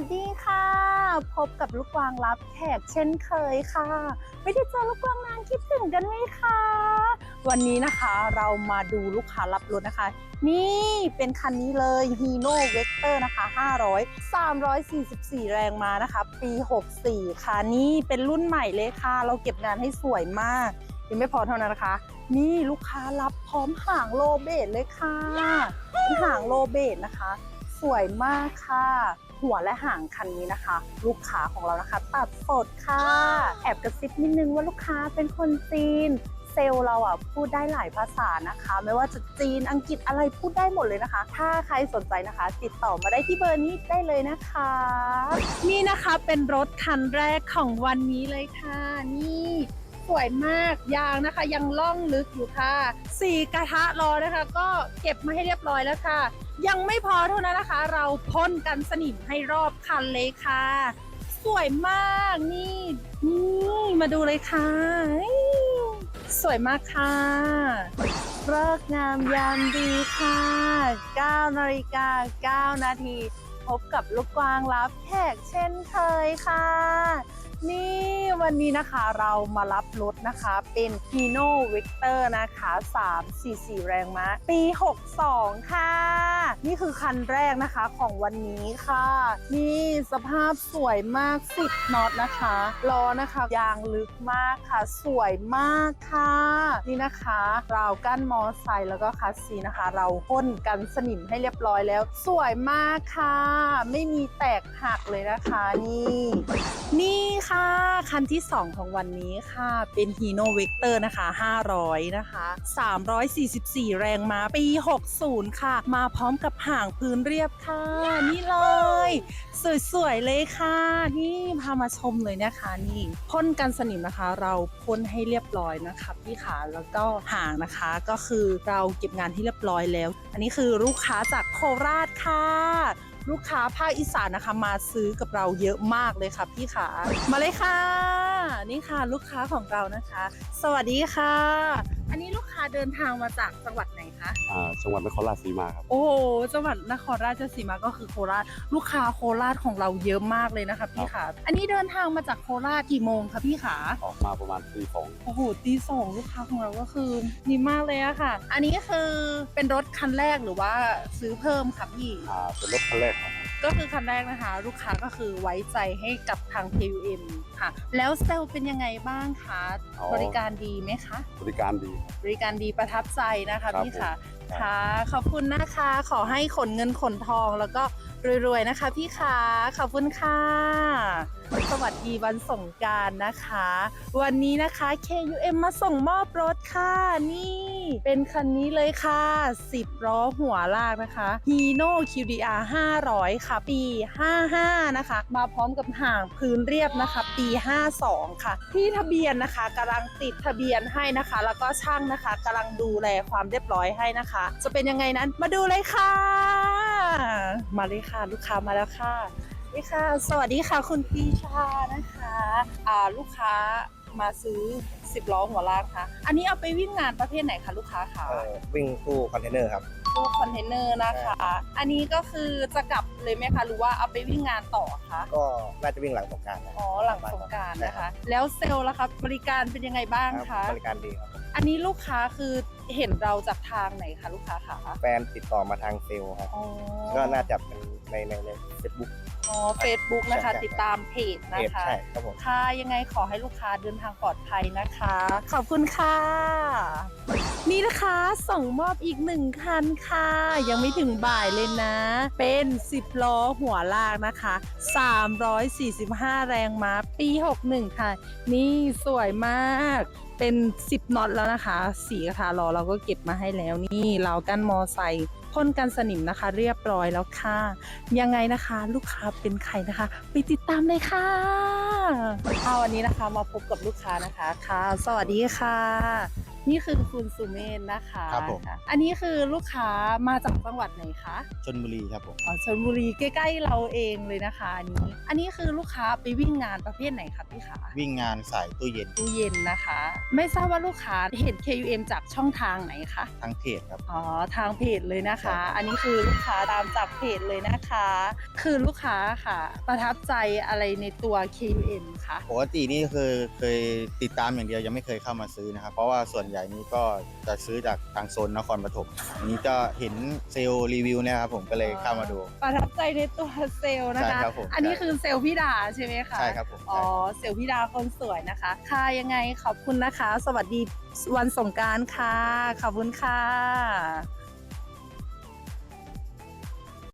วัสดีค่ะ พบกับลูกกวางรับแขกเช่นเคยค่ะ ไม่ได้เจอลูกกวางนานคิดถึงกันไหมคะ วันนี้นะคะเรามาดูลูกค้ารับรถนะคะ นี่เป็นคันนี้เลย Hino Vector นะคะ 500 344 แรงม้านะคะ ปี 64 ค่ะ นี่เป็นรุ่นใหม่เลยค่ะ เราเก็บงานให้สวยมาก ยังไม่พอเท่านั้นนะคะ นี่ลูกค้ารับพร้อมหางโลเบตเลยค่ะเป็นหางโลเบตนะคะ สวยมากค่ะ หัวและหางคันนี้นะคะ ลูกค้าของเรานะคะ ตัดสดค่ะ แอบกระซิบนิดนึงว่าลูกค้าเป็นคนจีนเซลเราอะพูดได้หลายภาษานะคะ ไม่ว่าจะจีนอังกฤษอะไรพูดได้หมดเลยนะคะ ถ้าใครสนใจนะคะ ติดต่อมาได้ที่เบอร์นี้ได้เลยนะคะ นี่นะคะเป็นรถคันแรกของวันนี้เลยค่ะนี่ สวยมาก ยางนะคะ ยังล่องลึกอยู่ค่ะสี่กระทะรอนะคะ ก็เก็บมาให้เรียบร้อยแล้วค่ะ ยังไม่พอเท่านั้นนะคะ เราพ่นกันสนิมให้รอบคันเลยค่ะ สวยมากนี่นี่มาดูเลยค่ะ สวยมากค่ะเลิกษงามยามดีค่ะ9นาฬิกา9นาทีพบกับลูกกวางรับแขกเช่นเคยค่ะ นี่วันนี้นะคะเรามารับรถนะคะเป็น Hino Victor นะคะ 344 แรงม้า ปี 62 ค่ะ นี่คือคันแรกนะคะของวันนี้ค่ะ นี่สภาพสวยมาก 10น็อตนะคะล้อนะคะยางลึกมากค่ะ สวยมากค่ะ นี่นะคะราวกั้นมอไซค์แล้วก็คัสซีนะคะ เราพ่นกันสนิมให้เรียบร้อยแล้ว สวยมากค่ะ ไม่มีแตกหักเลยนะคะ นี่ นี่ค่ะค่ะ คันที่ 2 ของวันนี้ค่ะ เป็น Hino Vector นะคะ 500 นะคะ 344 แรงม้าปี 60 ค่ะ มาพร้อมกับห่างพื้นเรียบค่ะ นี่เลย สวย ๆ เลยค่ะ นี่พามาชมเลยนะคะนี่พ่นกันสนิมนะคะ เราพ่นให้เรียบร้อยนะคะพี่ขาแล้วก็ห่างนะคะก็คือเราเก็บงานที่เรียบร้อยแล้ว อันนี้คือลูกค้าจากโคราชค่ะ ลูกค้าภาคอีสานนะคะ มาซื้อกับเราเยอะมากเลยค่ะพี่ขา มาเลยค่ะ นี่ค่ะลูกค้าของเรานะคะ สวัสดีค่ะ อันนี้ลูกค้าเดินทางมาจากจังหวัด คะอ่าจังหวัดนครราชสีมาครับ โอ้โหจังหวัดนครราชสีมาก็คือโคราชลูกค้าโคราชของเราเยอะมากเลยนะคะพี่ขาอันนี้เดินทางมาจากโคราชกี่โมงคะพี่ขาออกมาประมาณตีสองโอ้โหตีสองลูกค้าของเราก็คือดีมากเลยอะค่ะ อันนี้คือเป็นรถคันแรกหรือว่าซื้อเพิ่มคะพี่อ่าเป็นรถคันแรกครับ ก็คือคันแรกนะคะ ลูกค้าก็คือไว้ใจให้กับทาง KUM ค่ะ แล้วเซลล์เป็นยังไงบ้างคะอ๋อ บริการดีไหมคะ บริการดีครับบริการดีประทับใจนะคะครับพี่ค่ะผม ค่ะ ขอบคุณนะคะ ขอให้ขนเงินขนทองแล้วก็รวยๆนะคะพี่ค่ะขอบคุณค่ะ สวัสดีวันสงการนะคะ วันนี้นะคะ KUM มาส่งมอบรถค่ะ นี่ เป็นคันนี้เลยค่ะ 10ล้อหัวลากนะคะ Hino QDR 500 ค่ะ ปี 55 นะคะ มาพร้อมกับห่างพื้นเรียบนะคะ ปี 52 ค่ะ ที่ทะเบียนนะคะกำลังติดทะเบียนให้นะคะ แล้วก็ช่างนะคะกำลังดูแลความเรียบร้อยให้นะคะ จะเป็นยังไงนั้นมาดูเลยค่ะ มาเลยค่ะ ลูกค้ามาแล้วค่ะ ดีค่ะ สวัสดีค่ะคุณปีชานะคะอ่าลูกค้ามาซื้อ 10 ล้อหัวลากค่ะ อันนี้เอาไปวิ่งงานประเภทไหนคะลูกค้าคะเอ่อวิ่งตู้คอนเทนเนอร์ครับ ตู้คอนเทนเนอร์นะคะ อันนี้ก็คือจะกลับเลยไหมคะหรือว่าเอาไปวิ่งงานต่อคะก็น่าจะวิ่งหลังสงกรารนะอ๋อหลังสงกรารนะคะ แล้วเซลล์ล่ะคะบริการเป็นยังไงบ้างคคะรับบริการดีครับ อันนี้ลูกค้าคือเห็นเราจากทางไหนคะลูกค้าคะแฟนติดต่อมาทางเซลล์ครับ อ๋อก็น่าจะเป็นในในในเฟซบุ๊ก อ๋อเฟซบุ๊กนะคะ ใช่ติดตามเพจเพนะจคะ ใช่ครับผม ค่ะยังไงขอให้ลูกค้าเดินทางปลอดภัยนะคะ ขอบคุณค่ะ นี่นะคะส่งมอบอีกหนึ่งคันค่ะ ยังไม่ถึงบ่ายเลยนะ เป็น 10 ล้อหัวลากนะคะ 345 แรงม้าปี 61 ค่ะ นี่สวยมาก เป็น 10น็อตแล้วนะคะ สีกระทาล้อเราก็เก็บมาให้แล้วนี่เราวกั้นมอไซค์ พ่นกันสนิมนะคะ เรียบร้อยแล้วค่ะ ยังไงนะคะ ลูกค้าเป็นใครนะคะ ไปติดตามเลยค่ะค่ะวันนี้นะคะมาพบกับลูกค้านะคะค่ะ สวัสดีค่ะ นี่คือคุณสุเมนนะคะครับผมะอันนี้คือลูกค้ามาจากจังหวัดไหนคะ ชนบุรีครับผมอ๋อชลบุรีใกล้ๆเราเองเลยนะคะอันนี้ อันนี้คือลูกค้าไปวิ่งงานประเภทไหนคะพี่คะวิ่งงานสายตู้เย็นตู้เย็นนะคะ ไม่ทราบว่าลูกค้าเห็น KUM จากช่องทางไหนคะ ทั้งเพจครับ อ๋อทางเพจเลยนะคะใช่ครับอันนี้คือลูกค้าตามจากเพจเลยนะคะ คือลูกค้าค่ะ ประทับใจอะไรในตัว KUM คะ ปกตินี่คือเคยติดตามอย่างเดียวยังไม่เคยเข้ามาซื้อนะครับ เพราะว่าส่วนใหญ่นี้ก็จะซื้อจากทางโซนนครปฐมอันนี้ก็เห็นเซลล์รีวิวเนี่ยครับผมก็เลยเข้ามาดู ประทับใจในตัวเซลล์นะคะ ใช่ครับผมอันนี้คือเซลล์พี่ดาใช่ไหมคะใช่ครับผมอ๋อใช่ครับเซลล์พี่ดาคนสวยนะคะ ค่ะยังไงขอบคุณนะคะ สวัสดีวันสงกรารค่ะ ขอบคุณค่ะ